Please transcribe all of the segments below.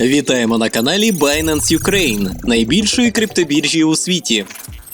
Вітаємо на каналі Binance Ukraine, найбільшої криптобіржі у світі.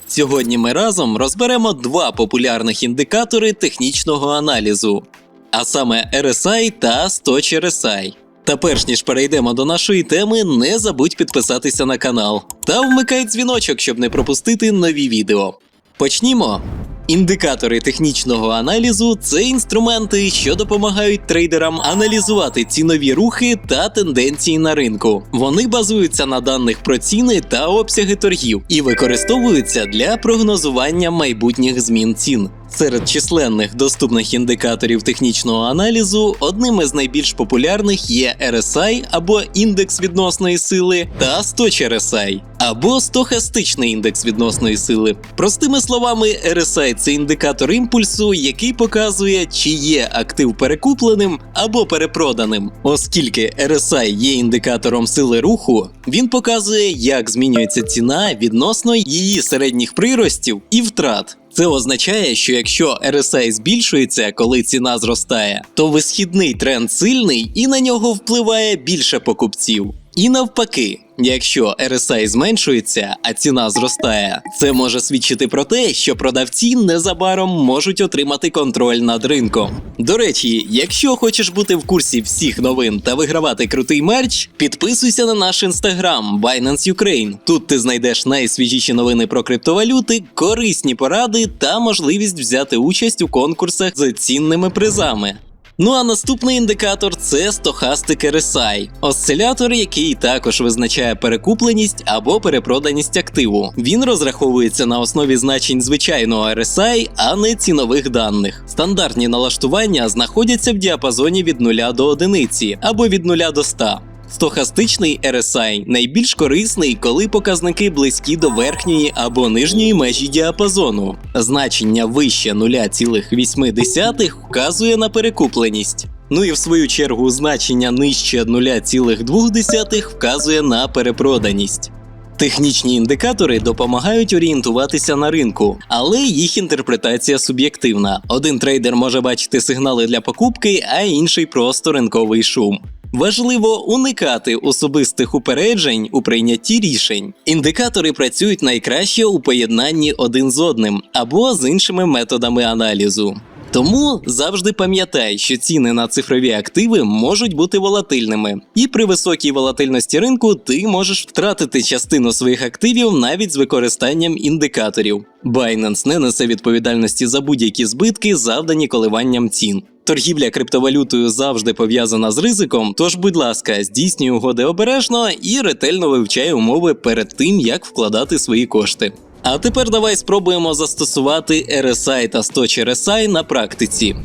Сьогодні ми разом розберемо два популярних індикатори технічного аналізу, а саме RSI та 100 RSI. Та перш ніж перейдемо до нашої теми, не забудь підписатися на канал та вмикай дзвіночок, щоб не пропустити нові відео. Почнімо. Індикатори технічного аналізу це інструменти, що допомагають трейдерам аналізувати цінові рухи та тенденції на ринку. Вони базуються на даних про ціни та обсяги торгів і використовуються для прогнозування майбутніх змін цін. Серед численних доступних індикаторів технічного аналізу одним із найбільш популярних є RSI або індекс відносної сили та 100 RSI, або стохастичний індекс відносної сили. Простими словами, RSI – це індикатор імпульсу, який показує, чи є актив перекупленим або перепроданим. Оскільки RSI є індикатором сили руху, він показує, як змінюється ціна відносно її середніх приростів і втрат. Це означає, що якщо RSI збільшується, коли ціна зростає, то висхідний тренд сильний і на нього впливає більше покупців. І навпаки, якщо RSI зменшується, а ціна зростає, це може свідчити про те, що продавці незабаром можуть отримати контроль над ринком. До речі, якщо хочеш бути в курсі всіх новин та вигравати крутий мерч, підписуйся на наш інстаграм Binance Ukraine. Тут ти знайдеш найсвіжіші новини про криптовалюти, корисні поради та можливість взяти участь у конкурсах з цінними призами. Ну а наступний індикатор це стохастик RSI, осцилятор, який також визначає перекупленість або перепроданість активу. Він розраховується на основі значень звичайного RSI, а не цінових даних. Стандартні налаштування знаходяться в діапазоні від 0 до 1 або від 0 до 100. Стохастичний RSI найбільш корисний, коли показники близькі до верхньої або нижньої межі діапазону. Значення вище 0,8 вказує на перекупленість. Ну і в свою чергу значення нижче 0,2 вказує на перепроданість. Технічні індикатори допомагають орієнтуватися на ринку, але їх інтерпретація суб'єктивна. Один трейдер може бачити сигнали для покупки, а інший просто ринковий шум. Важливо уникати особистих упереджень у прийнятті рішень. Індикатори працюють найкраще у поєднанні один з одним або з іншими методами аналізу. Тому завжди пам'ятай, що ціни на цифрові активи можуть бути волатильними, і при високій волатильності ринку ти можеш втратити частину своїх активів навіть з використанням індикаторів. Binance не несе відповідальності за будь-які збитки, завдані коливанням цін. Торгівля криптовалютою завжди пов'язана з ризиком, тож, будь ласка, здійснюй угоди обережно і ретельно вивчай умови перед тим, як вкладати свої кошти. А тепер давай спробуємо застосувати RSI та 100 RSI на практиці.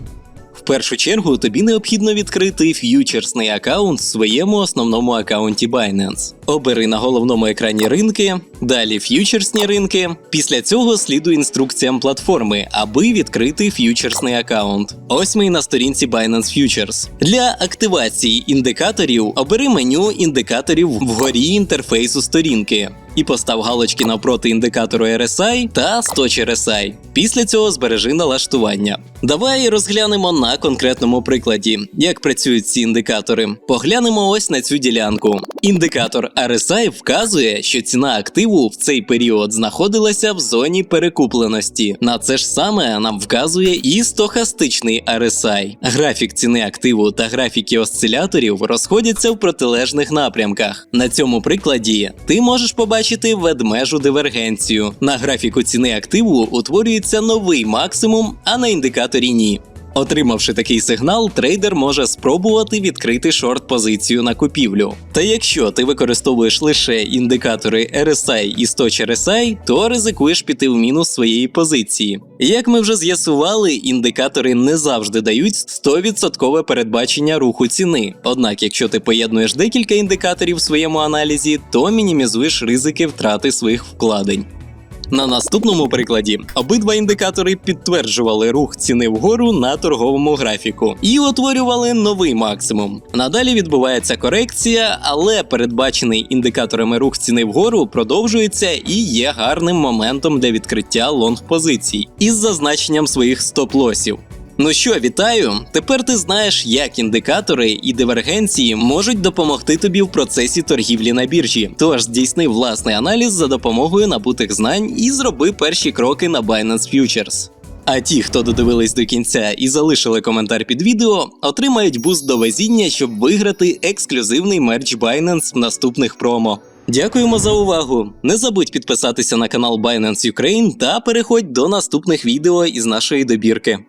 В першу чергу тобі необхідно відкрити ф'ючерсний аккаунт в своєму основному аккаунті Binance. Обери на головному екрані ринки, далі ф'ючерсні ринки. Після цього слідуй інструкціям платформи, аби відкрити ф'ючерсний аккаунт. Ось ми і на сторінці Binance Futures. Для активації індикаторів обери меню індикаторів вгорі інтерфейсу сторінки. І постав галочки навпроти індикатору RSI та 100 RSI. Після цього збережи налаштування. Давай розглянемо на конкретному прикладі, як працюють ці індикатори. Поглянемо ось на цю ділянку. Індикатор RSI вказує, що ціна активу в цей період знаходилася в зоні перекупленості. На це ж саме нам вказує і стохастичний RSI. Графік ціни активу та графіки осциляторів розходяться в протилежних напрямках. На цьому прикладі ти можеш побачити ведмежу дивергенцію. На графіку ціни активу утворюється новий максимум, а на індикаторі ні. Отримавши такий сигнал, трейдер може спробувати відкрити шорт-позицію на купівлю. Та якщо ти використовуєш лише індикатори RSI і 100 RSI, то ризикуєш піти в мінус своєї позиції. Як ми вже з'ясували, індикатори не завжди дають 100% передбачення руху ціни. Однак, якщо ти поєднуєш декілька індикаторів в своєму аналізі, то мінімізуєш ризики втрати своїх вкладень. На наступному прикладі обидва індикатори підтверджували рух ціни вгору на торговому графіку і утворювали новий максимум. Надалі відбувається корекція, але передбачений індикаторами рух ціни вгору продовжується і є гарним моментом для відкриття лонг позицій із зазначенням своїх стоп-лосів. Ну що, вітаю! Тепер ти знаєш, як індикатори і дивергенції можуть допомогти тобі в процесі торгівлі на біржі. Тож здійсни власний аналіз за допомогою набутих знань і зроби перші кроки на Binance Futures. А ті, хто додивились до кінця і залишили коментар під відео, отримають буст до везіння, щоб виграти ексклюзивний мерч Binance в наступних промо. Дякуємо за увагу! Не забудь підписатися на канал Binance Ukraine та переходь до наступних відео із нашої добірки.